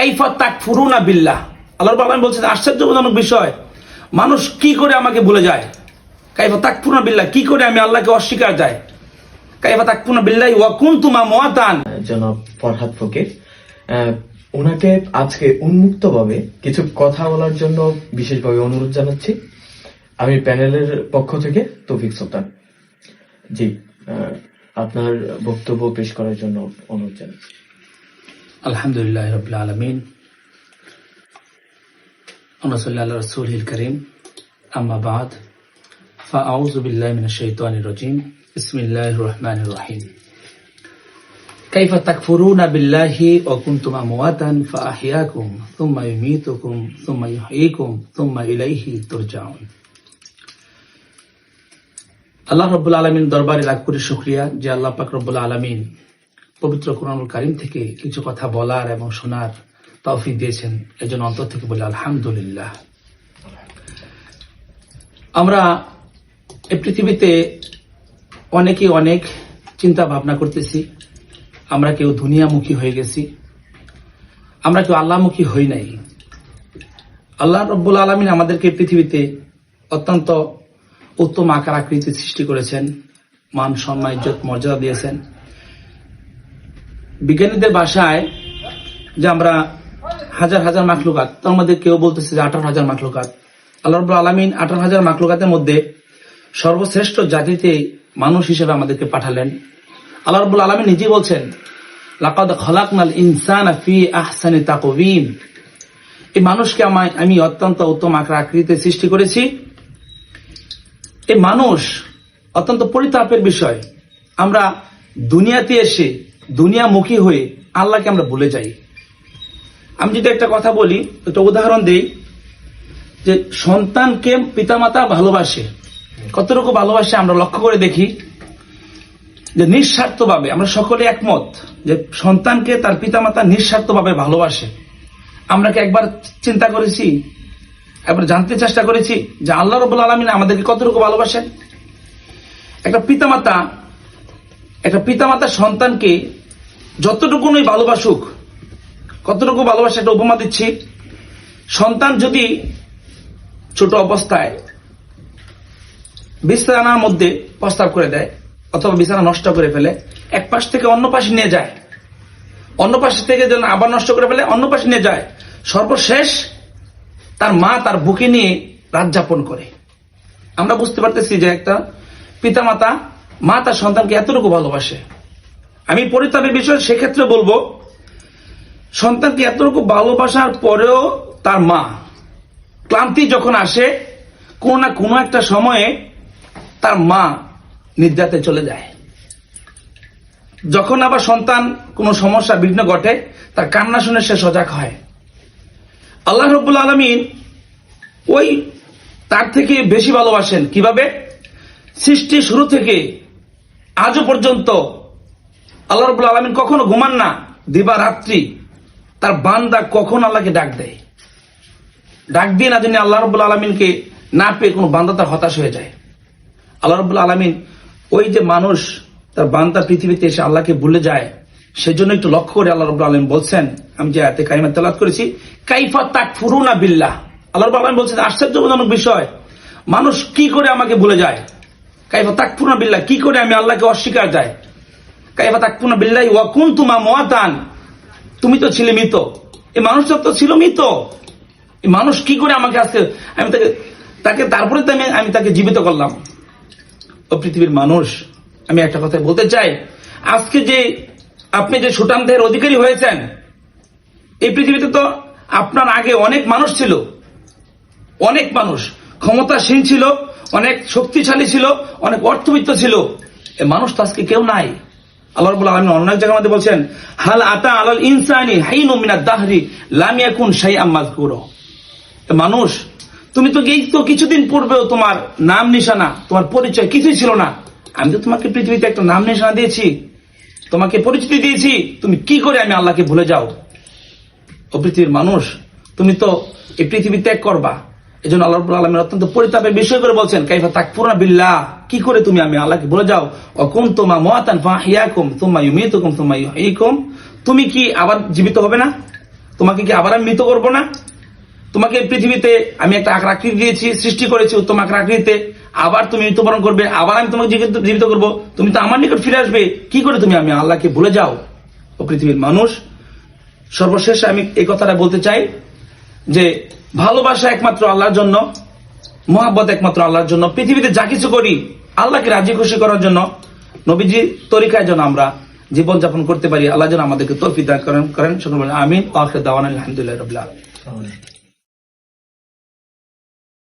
কাইফা তাক ফুরুনা বিল্লাহ আল্লাহ আলম বলছেন আশ্চর্যজনক বিষয়। মানুষ কি করে আমাকে ভুলে যায়? কাইফা তাক ফুরুনা বিল্লাহ, কি করে আমি আল্লাহকে অস্বীকার যায় কাইফা তাক ফুরুনা বিল্লাহ ওয়াকুন তুমা মোয়াতান জনাব ফরহাদ ফকির ওনাকে আজকে উন্মুক্তভাবে কিছু কথা বলার জন্য বিশেষভাবে অনুরোধ জানাচ্ছি। আমি প্যানেলের পক্ষ থেকে তৌফিক সুলতান জি আপনার বক্তব্য পেশ করার জন্য অনুরোধ জানাচ্ছি। আলহামদুলিল্লাহ রবিল আলমিন আল্লাহ রসুল করিম আম্মা বাদ فأعوذ بالله من الشيطان الرجيم بسم الله الرحمن الرحيم كيف تكفرون بالله وكنتم أمواتا فأحياكم ثم يميتكم ثم يحييكم ثم إليه ترجعون আল্লাহ রব্বুল আলমিন দরবারে লাখ করে শুক্রিয়া যে আল্লাহ পাক রব্বুল আলমিন পবিত্র কোরআনুল কারিম থেকে কিছু কথা বলার এবং শোনার তৌফিক দিয়েছেন এজন্য অন্তর থেকে বলি আলহামদুলিল্লাহ। আমরা এই পৃথিবীতে অনেকে অনেক চিন্তা ভাবনা করতেছি। আমরা কেউ দুনিয়ামুখী হয়ে গেছি। আমরা কেউ আল্লাহমুখী হই নাই। আল্লাহ রব্বুল আলমিন আমাদেরকে পৃথিবীতে অত্যন্ত উত্তম আকার আকৃতি সৃষ্টি করেছেন। মান সম্মান, ইজ্জত, মর্যাদা দিয়েছেন। বিজ্ঞানীদের বাসায় যে আমরা হাজার হাজার মাখলুকাত, তার মধ্যে কেউ বলতেছে যে আঠারো হাজার মাখলুকাত। আল্লাহ রব্বুল আলমিন আঠারো হাজার মাখলুকাতের মধ্যে সর্বশ্রেষ্ঠ জাতিতে মানুষ হিসেবে আমাদেরকে পাঠালেন। আল্লাহ রব্বুল আলমিন নিজেই বলছেন, লাকাদ খলাকনাল ইনসান ফি আহসানি তাকওয়িম। এই মানুষকে আমায় আমি অত্যন্ত উত্তম আকার আকৃতিতে সৃষ্টি করেছি। এই মানুষ অত্যন্ত পরিতাপের বিষয়। আমরা দুনিয়াতে এসে দুনিয়ামুখী হয়ে আল্লাহকে আমরা ভুলে যাই। আমি যদি একটা কথা বলি, একটা উদাহরণ দেই, যে সন্তানকে পিতামাতা ভালোবাসে। কতটুকু ভালোবাসে আমরা লক্ষ্য করে দেখি, যে নিঃস্বার্থভাবে আমরা সকলে একমত যে সন্তানকে তার পিতামাতা নিঃস্বার্থভাবে ভালোবাসে। আমরা কি একবার চিন্তা করেছি, একবার জানতে চেষ্টা করেছি যে আল্লাহ রবুল আলমিন আমাদেরকে কতটুকু ভালোবাসেন? একটা পিতামাতা একটা পিতামাতা সন্তানকে যতটুকুনই ভালোবাসুক, কতটুকু ভালোবাসা একটা উপমা দিচ্ছি, সন্তান যদি ছোট অবস্থায় বিছানার মধ্যে প্রস্তাব করে দেয় অথবা বিছানা নষ্ট করে ফেলে, এক পাশ থেকে অন্য পাশে নিয়ে যায়, অন্য পাশ থেকে যেন আবার নষ্ট করে ফেলে, অন্য পাশে নিয়ে যায়, সর্বশেষ তার মা তার বুকে নিয়ে রাত যাপন করে। আমরা বুঝতে পারতেছি যে একটা পিতামাতা, মা তার সন্তানকে এতটুকু ভালোবাসে। আমি পরিতাপের বিষয় সেক্ষেত্রে বলব সন্তানকে এতটুকু ভালোবাসার পরেও তার মা? ক্লান্তি যখন আসে, কোনো না কোনো একটা সময়ে তার মা নির্যাতে চলে যায়। যখন আবার সন্তান কোনো সমস্যা, বিঘ্ন ঘটে, তার কান্না শুনে সে সজাগ হয়। আল্লাহ রব্বুল আলমিন ওই তার থেকে বেশি ভালোবাসেন। কীভাবে? সৃষ্টি শুরু থেকে আজও পর্যন্ত আল্লাহ রব্বুল আলমিন কখনো ঘুমান না। দিবা রাত্রি, তার বান্দা কখন আল্লাহকে ডাক দেয়? ডাক দিয়ে না জানি আল্লাহ রব্বুল আলমিনকে না পেয়ে কোনো বান্দা তার হতাশ হয়ে যায়। আল্লাহ রব্বুল আলমিন ওই যে মানুষ, তার বান্দা পৃথিবীতে এসে আল্লাহকে ভুলে যায়, সেজন্য একটু লক্ষ্য করে আল্লাহ রব্বুল আলম বলছেন, আমি যে আয়াতে কারিমা তেলাত করেছি, কাইফা তাক ফুরুনা বিল্লাহ। আল্লাহ রব্বুল আলম বলছেন, আশ্চর্যজনক বিষয়, মানুষ কি করে আমাকে ভুলে যায়? কাইফা তাক ফুরুনা বিল্লাহ, কি করে আমি আল্লাহকে অস্বীকার যায় ওয়াকুন তুমা তো ছিলে মৃত। এই মানুষটা তো ছিল মৃত। এই মানুষ কি করে আমাকে আজকে আমি তাকে তাকে তারপরে তো আমি আমি তাকে জীবিত করলাম। ও পৃথিবীর মানুষ, আমি একটা কথা বলতে চাই। আজকে যে আপনি যে সুটান দেহের অধিকারী হয়েছেন, এই পৃথিবীতে তো আপনার আগে অনেক মানুষ ছিল। অনেক মানুষ। ক্ষমতাসীন ছিল, অনেক শক্তিশালী ছিল, অনেক অর্থবিত্ত ছিল। এ মানুষ তো আজকে কেউ নাই। আল্লাহ রাব্বুল আলামিন অন্য এক জায়গার মধ্যে বলছেন, হাল আতা আলাল ইনসানি হাইনু মিনাদ দাহরি, লাম ইয়াকুন শাইআম মাযকুরা। মানুষ, তুমি তো এই তো কিছুদিন পূর্বেও তোমার নাম নিশানা, তোমার পরিচয় কিছুই ছিল না। আমি তো তোমাকে পৃথিবীতে একটা নাম নিশানা দিয়েছি। তোমাকে পরিচিতি দিয়েছি। তুমি কি করে আমি আল্লাহকে ভুলে যাও? ও পৃথিবীর মানুষ, তুমি তো এই পৃথিবী ত্যাগ করবা। এই জন্য আল্লাহ আলমীর অত্যন্ত পরিতাপের বিষয় করে বলছেন, কাইফা তাকফুরনা বিল্লাহ? কি করে তুমি আমি আল্লাহকে ভুলে যাও? অকুম তোমা মুআতান ফাহিয়াকুম তুম্মা ইউমিতুকুম তুম্মা ইউহয়িকুম তুমি কি আবার জীবিত হবে না? তোমাকে কি আবার আমি মৃত করব না? তোমাকে পৃথিবীতে আমি একটা আকৃতি দিয়েছি, সৃষ্টি করেছি উত্তম আকৃতিতে। আবার তুমি মৃত্যুবরণ করবে, আবার আমি তোমাকে জীবিত করব। তুমি তো আমার নিকট ফিরে আসবে। কি করে তুমি আমি আল্লাহকে ভুলে যাও? ও পৃথিবীর মানুষ, সর্বশেষ আমি এই কথাটা বলতে চাই যে ভালোবাসা একমাত্র আল্লাহর জন্য, মহাব্বত একমাত্র আল্লাহর জন্য, পৃথিবীতে যা কিছু করি, আল্লাহকে রাজি খুশি করার জন্য, নবীজি তরিকায় যেন আমরা জীবনযাপন করতে পারি, আল্লাহ যেন আমাদেরকে তৌফিক দান করেন করেন সকল আমিন আলহামদুলিল্লাহ আলাইকুম।